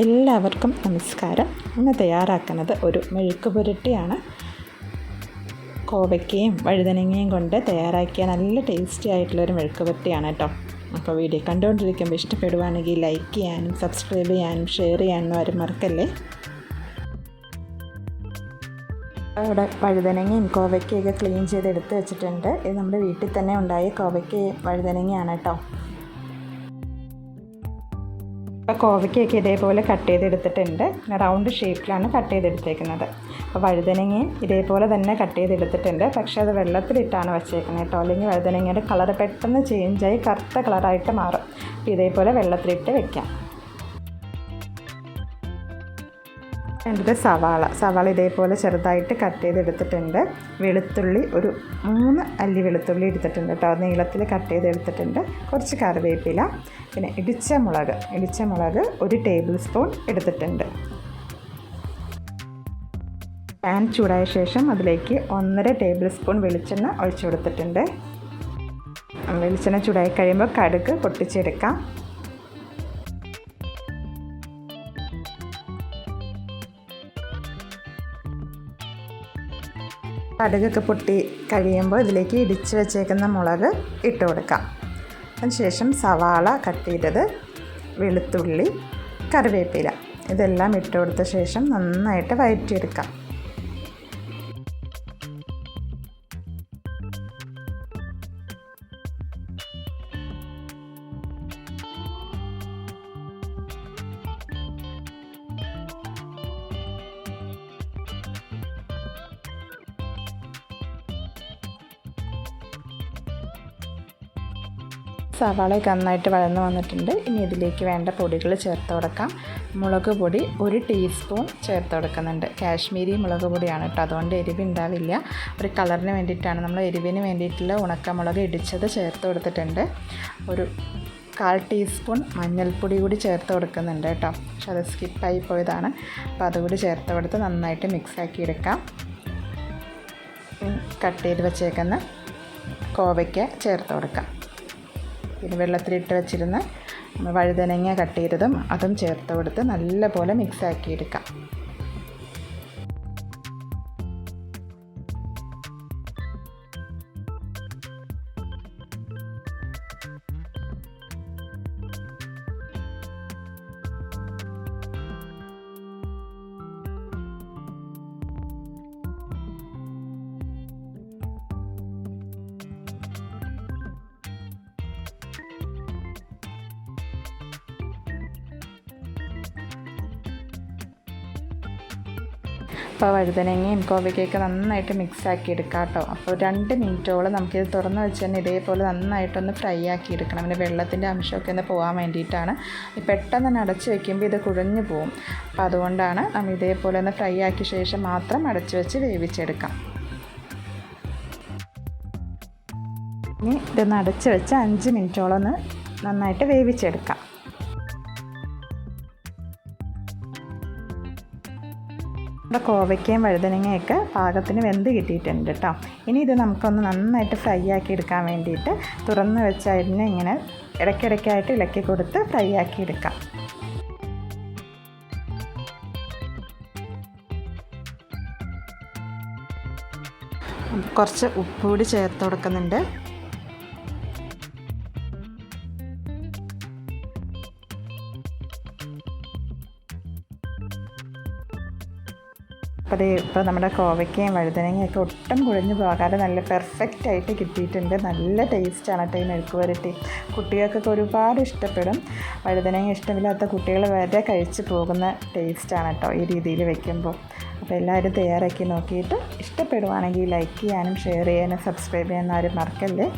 എല്ലാവർക്കും നമസ്കാരം. ഇന്ന് തയ്യാറാക്കുന്നത് ഒരു മെഴുക്ക് പുരട്ടിയാണ്. കോവയ്ക്കയും വഴുതനങ്ങയും കൊണ്ട് തയ്യാറാക്കിയ നല്ല ടേസ്റ്റി ആയിട്ടുള്ളൊരു മെഴുക്ക് പുരട്ടിയാണ് കേട്ടോ അപ്പോൾ വീഡിയോ കണ്ടുകൊണ്ടിരിക്കുമ്പോൾ ഇഷ്ടപ്പെടുവാണെങ്കിൽ ലൈക്ക് ചെയ്യാനും സബ്സ്ക്രൈബ് ചെയ്യാനും ഷെയർ ചെയ്യാനും ആരും മറക്കല്ലേ? അവിടെ വഴുതനങ്ങയും കോവയ്ക്കയൊക്കെ ക്ലീൻ ചെയ്ത് എടുത്ത് വെച്ചിട്ടുണ്ട്. ഇത് നമ്മുടെ വീട്ടിൽ തന്നെ ഉണ്ടായ കോവയ്ക്കയും വഴുതനങ്ങയാണ് കേട്ടോ അപ്പോൾ കോവയ്ക്കൊക്കെ ഇതേപോലെ കട്ട് ചെയ്തെടുത്തിട്ടുണ്ട്. റൗണ്ട് ഷേപ്പിലാണ് കട്ട് ചെയ്തെടുത്തേക്കുന്നത്. അപ്പോൾ വഴുതനങ്ങയും ഇതേപോലെ തന്നെ കട്ട് ചെയ്തെടുത്തിട്ടുണ്ട്. പക്ഷേ അത് വെള്ളത്തിലിട്ടാണ് വച്ചേക്കുന്നത് കേട്ടോ. അല്ലെങ്കിൽ വഴുതനങ്ങയുടെ കളർ പെട്ടെന്ന് ചേഞ്ചായി കറുത്ത കളറായിട്ട് മാറും. ഇതേപോലെ വെള്ളത്തിലിട്ട് വെക്കാം. വേണ്ടത് സവാള സവാള ഇതേപോലെ ചെറുതായിട്ട് കട്ട് ചെയ്തെടുത്തിട്ടുണ്ട്. വെളുത്തുള്ളി ഒരു മൂന്ന് അല്ലി വെളുത്തുള്ളി എടുത്തിട്ടുണ്ട് കേട്ടോ. നീളത്തിൽ കട്ട് ചെയ്തെടുത്തിട്ടുണ്ട്. കുറച്ച് കറിവേപ്പില പിന്നെ ഇടിച്ച മുളക് ഇടിച്ച മുളക് ഒരു ടേബിൾ സ്പൂൺ എടുത്തിട്ടുണ്ട്. പാൻ ചൂടായ ശേഷം അതിലേക്ക് ഒന്നര ടേബിൾ സ്പൂൺ വെളിച്ചെണ്ണ ഒഴിച്ചു കൊടുത്തിട്ടുണ്ട്. വെളിച്ചെണ്ണ ചൂടായി കഴിയുമ്പോൾ കടുക് പൊട്ടിച്ചെടുക്കാം. കടുകൊക്കെ പൊട്ടി കഴിയുമ്പോൾ ഇതിലേക്ക് ഇടിച്ച് വെച്ചേക്കുന്ന മുളക് ഇട്ട് കൊടുക്കാം. അതിനുശേഷം സവാള കട്ട് ചെയ്തത് വെളുത്തുള്ളി കറിവേപ്പില. ഇതെല്ലാം ഇട്ട് കൊടുത്ത ശേഷം നന്നായിട്ട് വഴറ്റിയെടുക്കാം സവാളയൊക്കെ നന്നായിട്ട് വഴന്ന് വന്നിട്ടുണ്ട്. ഇനി ഇതിലേക്ക് വേണ്ട പൊടികൾ ചേർത്ത് കൊടുക്കാം. മുളക് പൊടി ഒരു ടീസ്പൂൺ ചേർത്ത് കൊടുക്കുന്നുണ്ട്. കാശ്മീരി മുളക് പൊടിയാണ് കേട്ടോ. അതുകൊണ്ട് എരിവ് ഉണ്ടാവില്ല. ഒരു കളറിന് വേണ്ടിയിട്ടാണ്. നമ്മൾ എരിവിന് വേണ്ടിയിട്ടുള്ള ഉണക്കമുളക് ഇടിച്ചത് ചേർത്ത് കൊടുത്തിട്ടുണ്ട്. ഒരു കാൽ ടീസ്പൂൺ മഞ്ഞൾപ്പൊടി കൂടി ചേർത്ത് കൊടുക്കുന്നുണ്ട് കേട്ടോ. പക്ഷെ അത് സ്കിപ്പായി പോയതാണ്. അപ്പോൾ അതുകൂടി ചേർത്ത് കൊടുത്ത് നന്നായിട്ട് മിക്സാക്കി എടുക്കാം. കട്ട് ചെയ്ത് വെച്ചേക്കുന്ന കോവയ്ക്ക ചേർത്ത് കൊടുക്കാം. പിന്നെ വെള്ളത്തിലിട്ട് വെച്ചിരുന്ന വഴുതനങ്ങ കട്ട് ചെയ്തതും അതും ചേർത്ത് കൊടുത്ത് നല്ലപോലെ മിക്സാക്കി അപ്പോൾ വഴുതനങ്ങയും കോവയ്ക്കൊക്കെ നന്നായിട്ട് മിക്സ് ആക്കി എടുക്കാം കേട്ടോ. അപ്പോൾ രണ്ട് മിനിറ്റോളം നമുക്കിത് തുറന്ന് വെച്ച് തന്നെ ഇതേപോലെ നന്നായിട്ടൊന്ന് ഫ്രൈ ആക്കി എടുക്കണം. പിന്നെ വെള്ളത്തിന്റെ അംശമൊക്കെ ഒന്ന് പോകാൻ വേണ്ടിയിട്ടാണ്. പെട്ടെന്ന് തന്നെ അടച്ച് വെക്കുമ്പോൾ ഇത് കുഴഞ്ഞു പോകും അപ്പോൾ അതുകൊണ്ടാണ് നമ്മൾ ഇതേപോലെ ഒന്ന് ഫ്രൈ ആക്കിയ ശേഷം മാത്രം അടച്ച് വെച്ച് വേവിച്ചെടുക്കാം. ഇനി ഇതൊന്ന് അടച്ച് വെച്ച് അഞ്ച് മിനിറ്റോളം ഒന്ന് നന്നായിട്ട് വേവിച്ചെടുക്കാം. നമ്മുടെ കോവയ്ക്കയും വഴുതനങ്ങയൊക്കെ പാകത്തിന് വെന്ത് കിട്ടിയിട്ടുണ്ട് കേട്ടോ. ഇനി ഇത് നമുക്കൊന്ന് നന്നായിട്ട് ഫ്രൈ ആക്കി എടുക്കാൻ വേണ്ടിയിട്ട് തുറന്ന് വെച്ചായിരുന്നു ഇങ്ങനെ ഇടയ്ക്കിടയ്ക്കായിട്ട് ഇളക്കി കൊടുത്ത് ഫ്രൈ ആക്കി എടുക്കാം. കുറച്ച് ഉപ്പ് കൂടി ചേർത്ത് കൊടുക്കുന്നുണ്ട്. അപ്പോൾ അത് ഇപ്പോൾ നമ്മുടെ കോവയ്ക്കയും വഴുതനങ്ങയൊക്കെ ഒട്ടും കുഴഞ്ഞു പോകാതെ നല്ല പെർഫെക്റ്റ് ആയിട്ട് കിട്ടിയിട്ടുണ്ട്. നല്ല ടേസ്റ്റാണ് കേട്ടോ ഈ മെഴുക്ക് വരട്ടി കുട്ടികൾക്കൊക്കെ ഒരുപാട് ഇഷ്ടപ്പെടും. വഴുതനങ്ങ ഇഷ്ടമില്ലാത്ത കുട്ടികൾ വരെ കഴിച്ചു പോകുന്ന ടേസ്റ്റാണ് കേട്ടോ ഈ രീതിയിൽ വെക്കുമ്പോൾ അപ്പോൾ എല്ലാവരും തയ്യാറാക്കി നോക്കിയിട്ട് ഇഷ്ടപ്പെടുവാണെങ്കിൽ ലൈക്ക് ചെയ്യാനും ഷെയർ ചെയ്യാനും സബ്സ്ക്രൈബ് ചെയ്യാനും ആരും മറക്കല്ലേ?